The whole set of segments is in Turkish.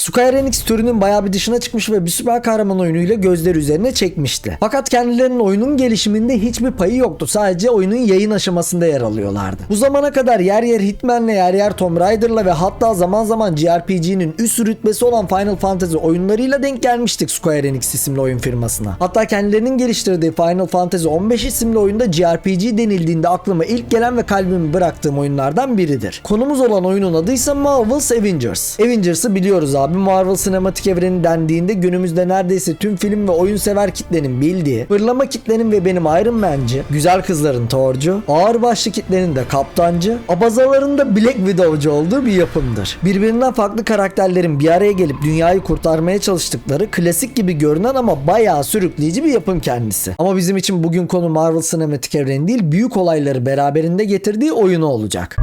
Square Enix türünün bayağı bir dışına çıkmış ve bir süper kahraman oyunuyla gözler üzerine çekmişti. Fakat kendilerinin oyunun gelişiminde hiçbir payı yoktu. Sadece oyunun yayın aşamasında yer alıyorlardı. Bu zamana kadar yer yer Hitman'le yer yer Tomb Raider'la ve hatta zaman zaman JRPG'nin üst rütbesi olan Final Fantasy oyunlarıyla denk gelmiştik Square Enix isimli oyun firmasına. Hatta kendilerinin geliştirdiği Final Fantasy 15 isimli oyunda JRPG denildiğinde aklıma ilk gelen ve kalbimi bıraktığım oyunlardan biridir. Konumuz olan oyunun adı ise Marvel's Avengers. Avengers'ı biliyoruz abi. Marvel sinematik evreni dendiğinde günümüzde neredeyse tüm film ve oyun sever kitlenin bildiği, fırlama kitlenin ve benim Iron Man'ci, güzel kızların Thor'cu, ağırbaşlı kitlenin de kaptancı, abazaların da Black Widow'cu olduğu bir yapımdır. Birbirinden farklı karakterlerin bir araya gelip dünyayı kurtarmaya çalıştıkları klasik gibi görünen ama bayağı sürükleyici bir yapım kendisi. Ama bizim için bugün konu Marvel sinematik evreni değil, büyük olayları beraberinde getirdiği oyunu olacak.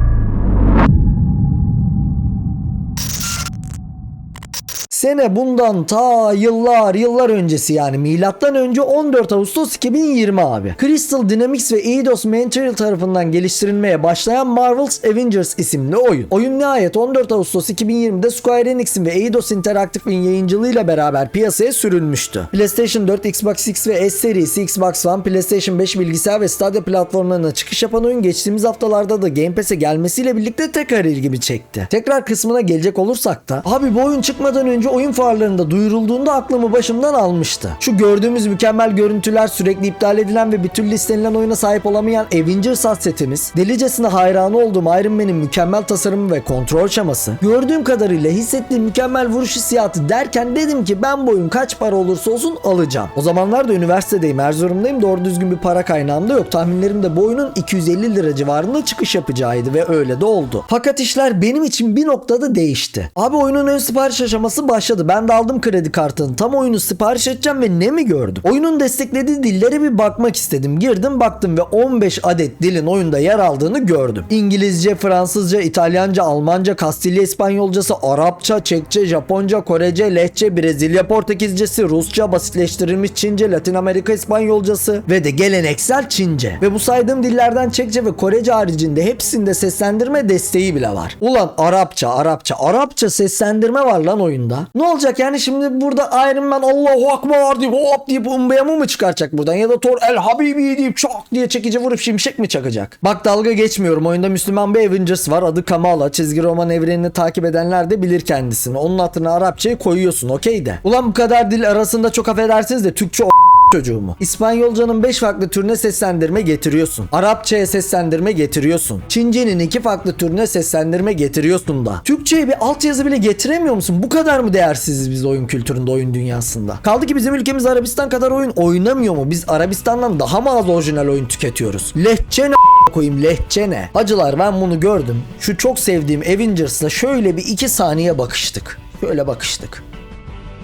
Sene bundan ta yıllar yıllar öncesi yani milattan önce 14 Ağustos 2020 abi. Crystal Dynamics ve Eidos Montreal tarafından geliştirilmeye başlayan Marvel's Avengers isimli oyun. Oyun nihayet 14 Ağustos 2020'de Square Enix'in ve Eidos Interactive'in yayıncılığıyla beraber piyasaya sürülmüştü. PlayStation 4, Xbox X ve S serisi, Xbox One, PlayStation 5 bilgisayar ve Stadia platformlarına çıkış yapan oyun geçtiğimiz haftalarda da Game Pass'e gelmesiyle birlikte tekrar ilgimi çekti. Tekrar kısmına gelecek olursak da abi bu oyun çıkmadan önce oyun fuarlarında duyurulduğunda aklımı başımdan almıştı. Şu gördüğümüz mükemmel görüntüler sürekli iptal edilen ve bir türlü istenilen oyuna sahip olamayan Avengers hasretimiz, delicesine hayranı olduğum Iron Man'in mükemmel tasarımı ve kontrol şaması, gördüğüm kadarıyla hissettiğim mükemmel vuruş hissiyatı derken dedim ki ben bu oyun kaç para olursa olsun alacağım. O zamanlar da üniversitedeyim, Erzurum'dayım. Doğru düzgün bir para kaynağım da yok. Tahminlerim de bu oyunun 250 lira civarında çıkış yapacağıydı ve öyle de oldu. Fakat işler benim için bir noktada değişti. Abi oyunun ön sipariş aşaması başladı. Ben de aldım kredi kartını. Tam oyunu sipariş edeceğim ve ne mi gördüm? Oyunun desteklediği dillere bir bakmak istedim. Girdim baktım ve 15 adet dilin oyunda yer aldığını gördüm. İngilizce, Fransızca, İtalyanca, Almanca, Kastilya İspanyolcası, Arapça, Çekçe, Japonca, Korece, Lehçe, Brezilya Portekizcesi, Rusça, basitleştirilmiş Çince, Latin Amerika İspanyolcası ve de geleneksel Çince. Ve bu saydığım dillerden Çekçe ve Korece haricinde hepsinde seslendirme desteği bile var. Ulan Arapça, Arapça, Arapça seslendirme var lan oyunda. Ne olacak yani şimdi burada Iron Man Allahu Akbar deyip hop deyip umbeyamı mı çıkaracak buradan ya da Thor El Habibi deyip şok diye çekici vurup şimşek mi çakacak? Bak dalga geçmiyorum oyunda Müslüman bir Avengers var adı Kamala çizgi roman evrenini takip edenler de bilir kendisini. Onun hatırına Arapçayı koyuyorsun okey de. Ulan bu kadar dil arasında çok affedersiniz de Türkçe o çocuğumu. İspanyolcanın 5 farklı türüne seslendirme getiriyorsun. Arapçaya seslendirme getiriyorsun. Çincenin iki farklı türüne seslendirme getiriyorsun da. Türkçeye bir altyazı bile getiremiyor musun? Bu kadar mı değersiziz biz oyun kültüründe, oyun dünyasında? Kaldı ki bizim ülkemiz Arabistan kadar oyun oynamıyor mu? Biz Arabistan'dan daha mı az orijinal oyun tüketiyoruz? Lehçe ne koyayım lehçe ne? Hacılar ben bunu gördüm. Şu çok sevdiğim Avengers'la şöyle bir iki saniye bakıştık. Şöyle bakıştık.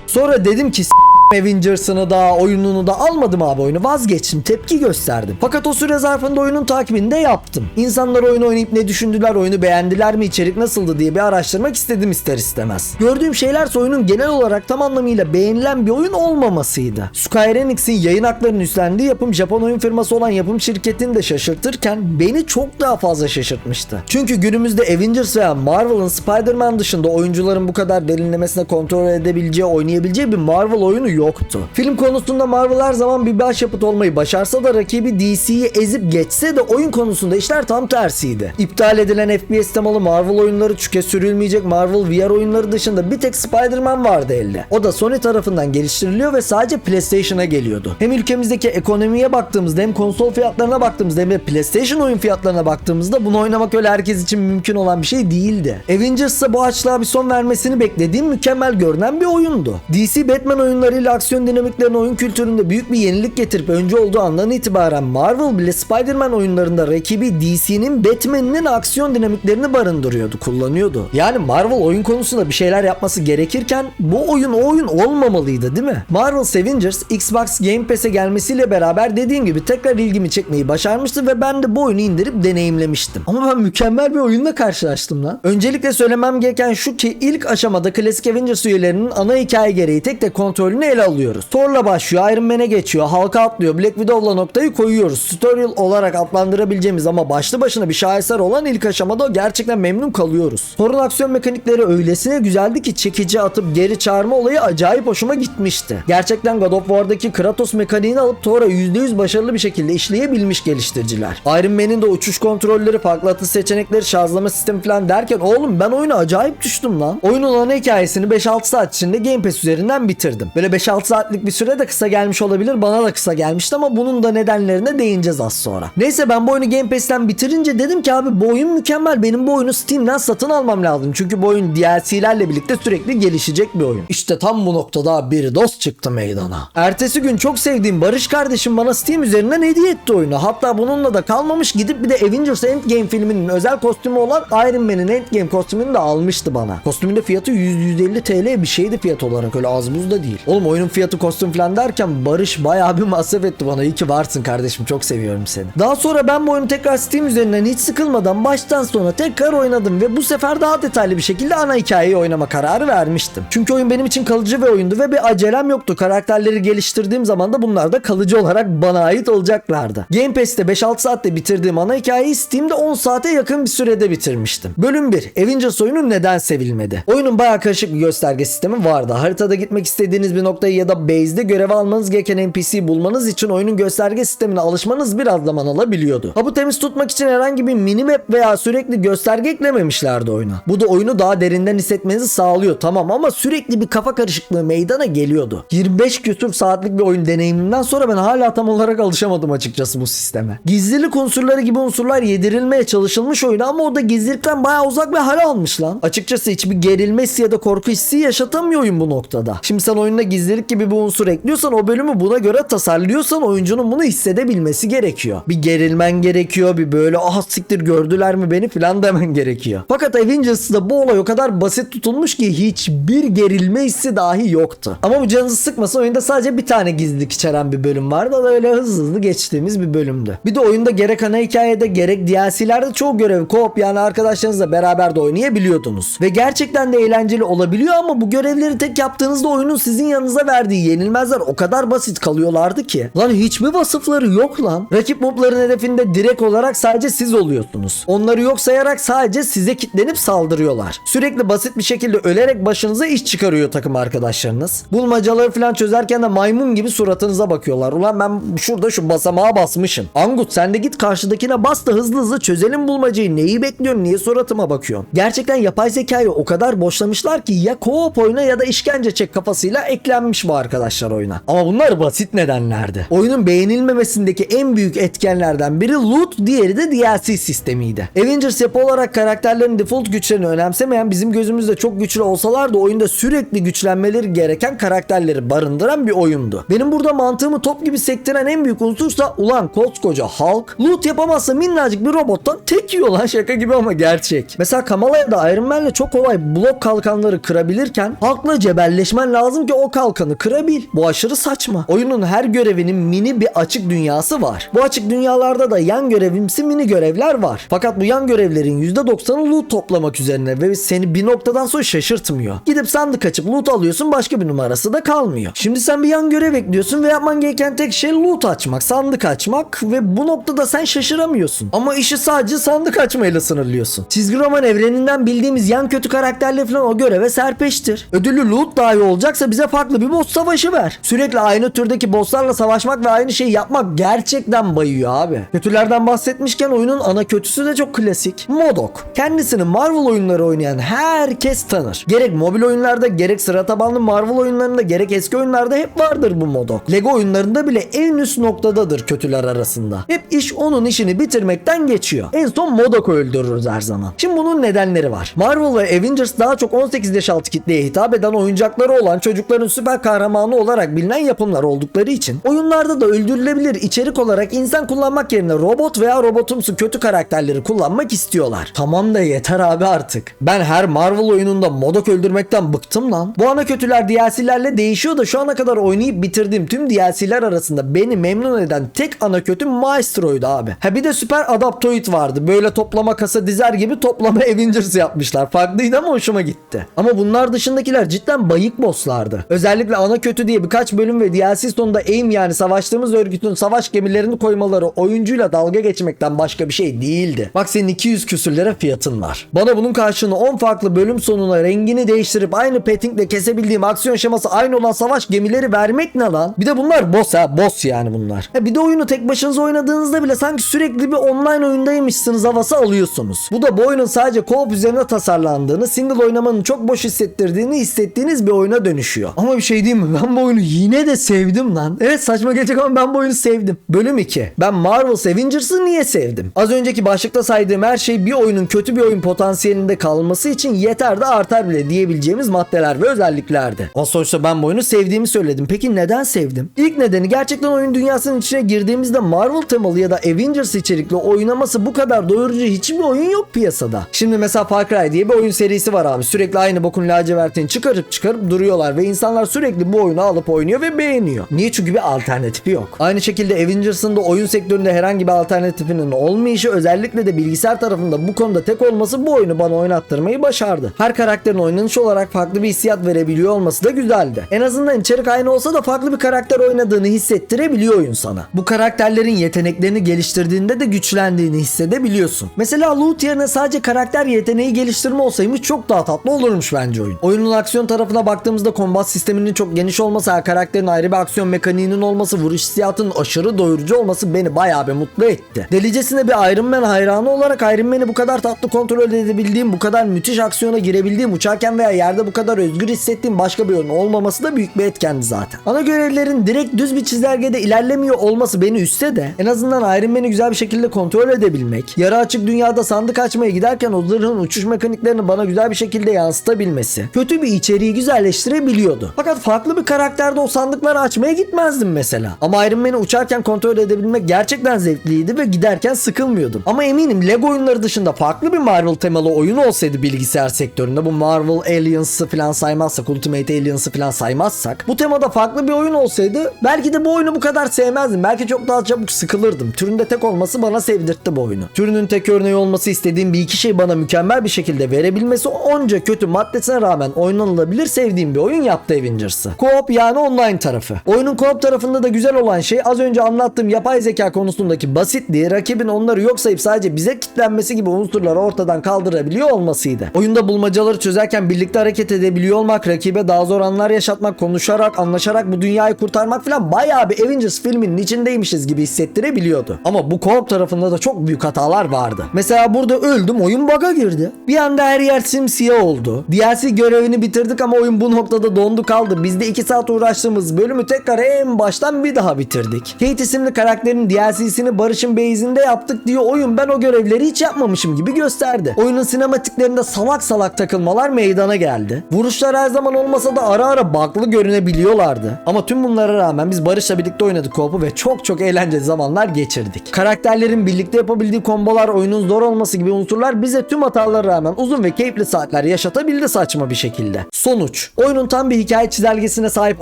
Sonra dedim ki "S- Avengers'ını da oyununu da almadım abi oyunu vazgeçtim tepki gösterdim. Fakat o süre zarfında oyunun takibini de yaptım. İnsanlar oyunu oynayıp ne düşündüler oyunu beğendiler mi içerik nasıldı diye bir araştırmak istedim ister istemez. Gördüğüm şeyler oyunun genel olarak tam anlamıyla beğenilen bir oyun olmamasıydı. Square Enix'in yayın haklarını üstlendiği yapım Japon oyun firması olan yapım şirketini de şaşırtırken beni çok daha fazla şaşırtmıştı. Çünkü günümüzde Avengers veya Marvel'ın Spider-Man dışında oyuncuların bu kadar derinlemesine kontrol edebileceği, oynayabileceği bir Marvel oyunu yoktu. Film konusunda Marvel her zaman bir başyapıt olmayı başarsa da rakibi DC'yi ezip geçse de oyun konusunda işler tam tersiydi. İptal edilen FPS temalı Marvel oyunları çüke sürülmeyecek Marvel VR oyunları dışında bir tek Spider-Man vardı elde. O da Sony tarafından geliştiriliyor ve sadece PlayStation'a geliyordu. Hem ülkemizdeki ekonomiye baktığımızda hem konsol fiyatlarına baktığımızda hem de PlayStation oyun fiyatlarına baktığımızda bunu oynamak öyle herkes için mümkün olan bir şey değildi. Avengers'a bu açlığa bir son vermesini beklediğim mükemmel görünen bir oyundu. DC Batman oyunlarıyla aksiyon dinamiklerine oyun kültüründe büyük bir yenilik getirip önce olduğu andan itibaren Marvel bile Spider-Man oyunlarında rakibi DC'nin Batman'inin aksiyon dinamiklerini barındırıyordu, kullanıyordu. Yani Marvel oyun konusunda bir şeyler yapması gerekirken bu oyun o oyun olmamalıydı değil mi? Marvel Avengers Xbox Game Pass'e gelmesiyle beraber dediğim gibi tekrar ilgimi çekmeyi başarmıştı ve ben de bu oyunu indirip deneyimlemiştim. Ama ben mükemmel bir oyunla karşılaştım lan. Öncelikle söylemem gereken şu ki ilk aşamada klasik Avengers üyelerinin ana hikaye gereği tek tek kontrolünü ele ele alıyoruz. Thor'la başlıyor, Iron Man'e geçiyor, Hulk'a atlıyor, Black Widow'la noktayı koyuyoruz. Tutorial olarak adlandırabileceğimiz ama başlı başına bir şaheser olan ilk aşamada gerçekten memnun kalıyoruz. Thor'un aksiyon mekanikleri öylesine güzeldi ki çekici atıp geri çağırma olayı acayip hoşuma gitmişti. Gerçekten God of War'daki Kratos mekaniğini alıp Thor'a %100 başarılı bir şekilde işleyebilmiş geliştiriciler. Iron Man'in de uçuş kontrolleri, farklı atış seçenekleri, şarjlama sistemi falan derken oğlum ben oyuna acayip düştüm lan. Oyunun ana hikayesini 5-6 saat içinde Game Pass üzerinden bitirdim. Böyle 5-6 saatlik bir süre de kısa gelmiş olabilir. Bana da kısa gelmişti ama bunun da nedenlerine değineceğiz az sonra. Neyse ben bu oyunu Game Pass'ten bitirince dedim ki abi bu oyun mükemmel. Benim bu oyunu Steam'den satın almam lazım. Çünkü bu oyun DLC'lerle birlikte sürekli gelişecek bir oyun. İşte tam bu noktada bir dost çıktı meydana. Ertesi gün çok sevdiğim Barış kardeşim bana Steam üzerinden hediye etti oyunu. Hatta bununla da kalmamış gidip bir de Avengers Endgame filminin özel kostümü olan Iron Man'in Endgame kostümünü de almıştı bana. Kostümün de fiyatı 100-150 TL bir şeydi fiyat olarak öyle az buz da değil. Oğlum oyunun fiyatı kostüm falan derken Barış bayağı bir masraf etti bana. İyi ki varsın kardeşim çok seviyorum seni. Daha sonra ben bu oyunu tekrar Steam üzerinden hiç sıkılmadan baştan sona tekrar oynadım ve bu sefer daha detaylı bir şekilde ana hikayeyi oynama kararı vermiştim. Çünkü oyun benim için kalıcı bir oyundu ve bir acelem yoktu. Karakterleri geliştirdiğim zaman da bunlar da kalıcı olarak bana ait olacaklardı. Game Pass'te 5-6 saatte bitirdiğim ana hikayeyi Steam'de 10 saate yakın bir sürede bitirmiştim. Bölüm 1. Avengers oyunu neden sevilmedi? Oyunun bayağı karışık bir gösterge sistemi vardı. Haritada gitmek istediğiniz bir noktayı ya da base'de görev almanız gereken NPC bulmanız için oyunun gösterge sistemine alışmanız biraz zaman alabiliyordu. Ha bu temiz tutmak için herhangi bir minimap veya sürekli gösterge eklememişlerdi oyuna. Bu da oyunu daha derinden hissetmenizi sağlıyor tamam ama sürekli bir kafa karışıklığı meydana geliyordu. 25 küsur saatlik bir oyun deneyimimden sonra ben hala tam olarak alışamadım açıkçası bu sisteme. Gizlilik unsurları gibi unsurlar yedirilmeye çalışılmış oyuna ama o da gizlilikten bayağı uzak bir hal almış lan. Açıkçası hiçbir gerilme hissi ya da korku hissi yaşatamıyor oyun bu noktada. Şimdi sen oyunda gizlilik gibi bir unsur ekliyorsan o bölümü buna göre tasarlıyorsan oyuncunun bunu hissedebilmesi gerekiyor. Bir gerilmen gerekiyor bir böyle ah siktir gördüler mi beni filan demen gerekiyor. Fakat Avengers'da bu olay o kadar basit tutulmuş ki hiçbir gerilme hissi dahi yoktu. Ama bu canınızı sıkmasın oyunda sadece bir tane gizlilik içeren bir bölüm vardı. O da öyle hızlı hızlı geçtiğimiz bir bölümdü. Bir de oyunda gerek ana hikayede gerek DLC'lerde çoğu görev co-op yani arkadaşlarınızla beraber de oynayabiliyordunuz. Ve gerçekten de eğlenceli olabiliyor ama bu görevleri tek yaptığınızda oyunun sizin yanınıza verdiği yenilmezler o kadar basit kalıyorlardı ki. Lan hiçbir vasıfları yok lan. Rakip mobların hedefinde direkt olarak sadece siz oluyorsunuz. Onları yok sayarak sadece size kitlenip saldırıyorlar. Sürekli basit bir şekilde ölerek başınıza iş çıkarıyor takım arkadaşlarınız. Bulmacaları falan çözerken de maymun gibi suratınıza bakıyorlar. Ulan ben şurada şu basamağa basmışım. Angut sen de git karşıdakine bas da hızlı hızlı çözelim bulmacayı. Neyi bekliyorsun? Niye suratıma bakıyorsun? Gerçekten yapay zekayı o kadar boşlamışlar ki ya co-op oyuna ya da işkence çek kafasıyla eklenmiş bu arkadaşlar oyuna. Ama bunlar basit nedenlerdi. Oyunun beğenilmemesindeki en büyük etkenlerden biri loot, diğeri de DLC sistemiydi. Avengers yapı olarak karakterlerin default güçlerini önemsemeyen bizim gözümüzde çok güçlü olsalar da oyunda sürekli güçlenmeleri gereken karakterleri barındıran bir oyundu. Benim burada mantığımı top gibi sektiren en büyük unsursa ulan koskoca Hulk loot yapamazsa minnacık bir robottan tek yiyor lan şaka gibi ama gerçek. Mesela Kamala'ya da Iron Man'le çok kolay blok kalkanları kırabilirken Hulk'la cebelleşmen lazım ki o kalkanı kırabil. Bu aşırı saçma. Oyunun her görevinin mini bir açık dünyası var. Bu açık dünyalarda da yan görevimsi mini görevler var. Fakat bu yan görevlerin %90'ı loot toplamak üzerine ve seni bir noktadan sonra şaşırtmıyor. Gidip sandık açıp loot alıyorsun başka bir numarası da kalmıyor. Şimdi sen bir yan görev ekliyorsun ve yapman gereken tek şey loot açmak, sandık açmak ve bu noktada sen şaşıramıyorsun. Ama işi sadece sandık açmayla sınırlıyorsun. Çizgi roman evreninden bildiğimiz yan kötü karakterler falan o göreve serpeştir. Ödüllü loot dahi olacaksa bize farklı bir boss savaşı ver. Sürekli aynı türdeki bosslarla savaşmak ve aynı şeyi yapmak gerçekten bayıyor abi. Kötülerden bahsetmişken oyunun ana kötüsü de çok klasik. Modok. Kendisini Marvel oyunları oynayan herkes tanır. Gerek mobil oyunlarda gerek sıra tabanlı Marvel oyunlarında gerek eski oyunlarda hep vardır bu Modok. Lego oyunlarında bile en üst noktadadır kötüler arasında. Hep iş onun işini bitirmekten geçiyor. En son Modok öldürürüz her zaman. Şimdi bunun nedenleri var. Marvel ve Avengers daha çok 18 yaş altı kitleye hitap eden oyuncakları olan çocukların süper kahramanı olarak bilinen yapımlar oldukları için oyunlarda da öldürülebilir içerik olarak insan kullanmak yerine robot veya robotumsu kötü karakterleri kullanmak istiyorlar. Tamam da yeter abi artık. Ben her Marvel oyununda Modok öldürmekten bıktım lan. Bu ana kötüler DLC'lerle değişiyor da şu ana kadar oynayıp bitirdiğim tüm DLC'ler arasında beni memnun eden tek ana kötü Maestro'ydu abi. Ha bir de süper Adaptoid vardı. Böyle toplama kasa dizer gibi toplama Avengers yapmışlar. Farklıydı ama hoşuma gitti. Ama bunlar dışındakiler cidden bayık bosslardı. Özellikle sürekli ana kötü diye birkaç bölüm ve DLC sonunda AIM yani savaştığımız örgütün savaş gemilerini koymaları oyuncuyla dalga geçmekten başka bir şey değildi. Bak senin 200 küsürlere fiyatın var. Bana bunun karşılığını 10 farklı bölüm sonuna rengini değiştirip aynı pettingle kesebildiğim aksiyon şeması aynı olan savaş gemileri vermek ne lan? Bir de bunlar boss ha boss yani bunlar. Ha bir de oyunu tek başınıza oynadığınızda bile sanki sürekli bir online oyundaymışsınız havası alıyorsunuz. Bu da bu oyunun sadece co-op üzerine tasarlandığını, single oynamanın çok boş hissettirdiğini hissettiğiniz bir oyuna dönüşüyor. Ama bir şey mi? Ben bu oyunu yine de sevdim lan. Evet saçma gelecek ama ben bu oyunu sevdim. Bölüm 2. Ben Marvel's Avengers'ı niye sevdim? Az önceki başlıkta saydığım her şey bir oyunun kötü bir oyun potansiyelinde kalması için yeter de artar bile diyebileceğimiz maddeler ve özelliklerdi. O sonuçta ben bu oyunu sevdiğimi söyledim. Peki neden sevdim? İlk nedeni gerçekten oyun dünyasının içine girdiğimizde Marvel temalı ya da Avengers içerikli oynaması bu kadar doyurucu hiçbir oyun yok piyasada. Şimdi mesela Far Cry diye bir oyun serisi var abi. Sürekli aynı bokun lacivertini çıkarıp çıkarıp duruyorlar ve insanlar sürekli bu oyunu alıp oynuyor ve beğeniyor. Niye? Çünkü bir alternatifi yok. Aynı şekilde Avengers'ın da oyun sektöründe herhangi bir alternatifinin olmayışı özellikle de bilgisayar tarafında bu konuda tek olması bu oyunu bana oynattırmayı başardı. Her karakterin oynanış olarak farklı bir hissiyat verebiliyor olması da güzeldi. En azından içerik aynı olsa da farklı bir karakter oynadığını hissettirebiliyor oyun sana. Bu karakterlerin yeteneklerini geliştirdiğinde de güçlendiğini hissedebiliyorsun. Mesela loot yerine sadece karakter yeteneği geliştirme olsaymış çok daha tatlı olurmuş bence oyun. Oyunun aksiyon tarafına baktığımızda kombat sisteminin çok geniş olması, karakterin ayrı bir aksiyon mekaniğinin olması, vuruş hissiyatının aşırı doyurucu olması beni bayağı bir mutlu etti. Delicesine bir Iron Man hayranı olarak Iron Man'i bu kadar tatlı kontrol edebildiğim, bu kadar müthiş aksiyona girebildiğim, uçarken veya yerde bu kadar özgür hissettiğim başka bir oyun olmaması da büyük bir etkendi zaten. Ana görevlerin direkt düz bir çizelgede ilerlemiyor olması beni üstte de en azından Iron Man'i güzel bir şekilde kontrol edebilmek, yarı açık dünyada sandık açmaya giderken o zırhın uçuş mekaniklerini bana güzel bir şekilde yansıtabilmesi, kötü bir içeriği güzelleştirebiliyordu. Fakat farklı bir karakterde o sandıkları açmaya gitmezdim mesela. Ama Iron Man'i uçarken kontrol edebilmek gerçekten zevkliydi ve giderken sıkılmıyordum. Ama eminim Lego oyunları dışında farklı bir Marvel temalı oyun olsaydı bilgisayar sektöründe bu Marvel Aliens'ı falan saymazsak, Ultimate Aliens'ı falan saymazsak bu temada farklı bir oyun olsaydı belki de bu oyunu bu kadar sevmezdim. Belki çok daha çabuk sıkılırdım. Türünde tek olması bana sevdirtti bu oyunu. Türünün tek örneği olması istediğim bir iki şey bana mükemmel bir şekilde verebilmesi onca kötü maddesine rağmen oynanılabilir sevdiğim bir oyun yaptı Avengers'ı. Co-op yani online tarafı. Oyunun co-op tarafında da güzel olan şey az önce anlattığım yapay zeka konusundaki basitliği, rakibin onları yok sayıp sadece bize kitlenmesi gibi unsurları ortadan kaldırabiliyor olmasıydı. Oyunda bulmacaları çözerken birlikte hareket edebiliyor olmak, rakibe daha zor anlar yaşatmak, konuşarak, anlaşarak bu dünyayı kurtarmak falan bayağı bir Avengers filminin içindeymişiz gibi hissettirebiliyordu. Ama bu co-op tarafında da çok büyük hatalar vardı. Mesela burada öldüm oyun bug'a girdi. Bir anda her yer simsiyah oldu. DLC görevini bitirdik ama oyun bu noktada dondu kaldı. Biz de 2 saat uğraştığımız bölümü tekrar en baştan bir daha bitirdik. Kate isimli karakterin DLC'sini Barış'ın base'inde yaptık diye oyun ben o görevleri hiç yapmamışım gibi gösterdi. Oyunun sinematiklerinde salak salak takılmalar meydana geldi. Vuruşlar her zaman olmasa da ara ara bug'lı görünebiliyorlardı. Ama tüm bunlara rağmen biz Barış'la birlikte oynadık co ve çok çok eğlenceli zamanlar geçirdik. Karakterlerin birlikte yapabildiği kombolar, oyunun zor olması gibi unsurlar bize tüm hatalara rağmen uzun ve keyifli saatler yaşatabildi saçma bir şekilde. Sonuç. Oyunun tam bir hikaye çizelgesine sahip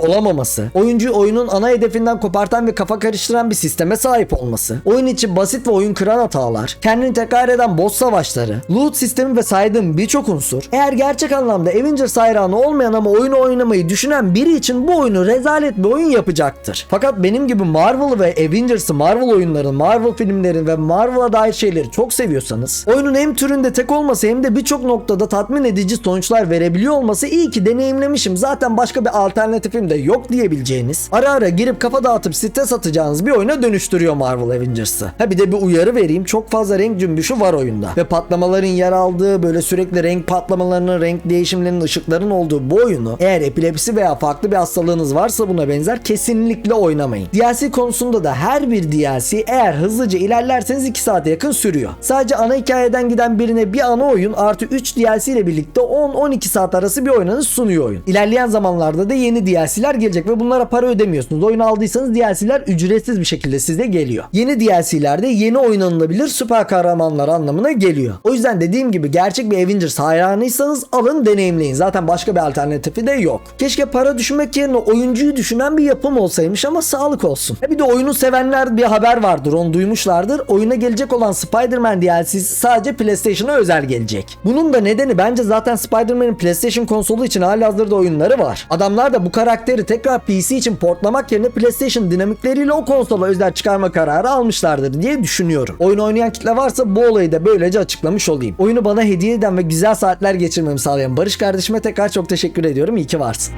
olamaması, oyuncuyu oyunun ana hedefinden kopartan ve kafa karıştıran bir sisteme sahip olması, oyun içi basit ve oyun kıran hatalar, kendini tekrar eden boss savaşları, loot sistemi ve saydığım birçok unsur, eğer gerçek anlamda Avengers hayranı olmayan ama oyunu oynamayı düşünen biri için bu oyunu rezalet bir oyun yapacaktır. Fakat benim gibi Marvel ve Avengers'ı Marvel oyunların, Marvel filmlerin ve Marvel'a dair şeyleri çok seviyorsanız, oyunun hem türünde tek olması hem de birçok noktada tatmin edici sonuçlar verebiliyor olması iyi ki deneyimlemişim. Zaten başka bir alternatifim de yok diyebileceğiniz, ara ara girip kafa dağıtıp stres atacağınız bir oyuna dönüştürüyor Marvel Avengers'ı. Ha bir de bir uyarı vereyim. Çok fazla renk cümbüşü var oyunda. Ve patlamaların yer aldığı, böyle sürekli renk patlamalarının, renk değişimlerinin, ışıkların olduğu bu oyunu eğer epilepsi veya farklı bir hastalığınız varsa buna benzer kesinlikle oynamayın. DLC konusunda da her bir DLC eğer hızlıca ilerlerseniz 2 saate yakın sürüyor. Sadece ana hikayeden giden birine bir ana oyun artı 3 DLC ile birlikte 10-12 saat arası bir oynanış sunuyor oyun. İlerleyen zamanlarda da yeni DLC'ler gelecek ve bunlara para ödemiyorsunuz. Oyunu aldıysanız DLC'ler ücretsiz bir şekilde size geliyor. Yeni DLC'lerde yeni oynanılabilir süper kahramanlar anlamına geliyor. O yüzden dediğim gibi gerçek bir Avengers hayranıysanız alın deneyimleyin. Zaten başka bir alternatifi de yok. Keşke para düşünmek yerine oyuncuyu düşünen bir yapım olsaymış ama sağlık olsun. E bir de oyunu sevenler bir haber vardır onu duymuşlardır. Oyuna gelecek olan Spider-Man DLC'si sadece PlayStation'a özel gelecek. Bunun da nedeni bence zaten Spider-Man'in PlayStation konsolu için halihazırda oyunları var. Adam adamlar da bu karakteri tekrar PC için portlamak yerine PlayStation dinamikleriyle o konsola özel çıkarma kararı almışlardır diye düşünüyorum. Oyun oynayan kitle varsa bu olayı da böylece açıklamış olayım. Oyunu bana hediye eden ve güzel saatler geçirmemi sağlayan Barış kardeşime tekrar çok teşekkür ediyorum. İyi ki varsın.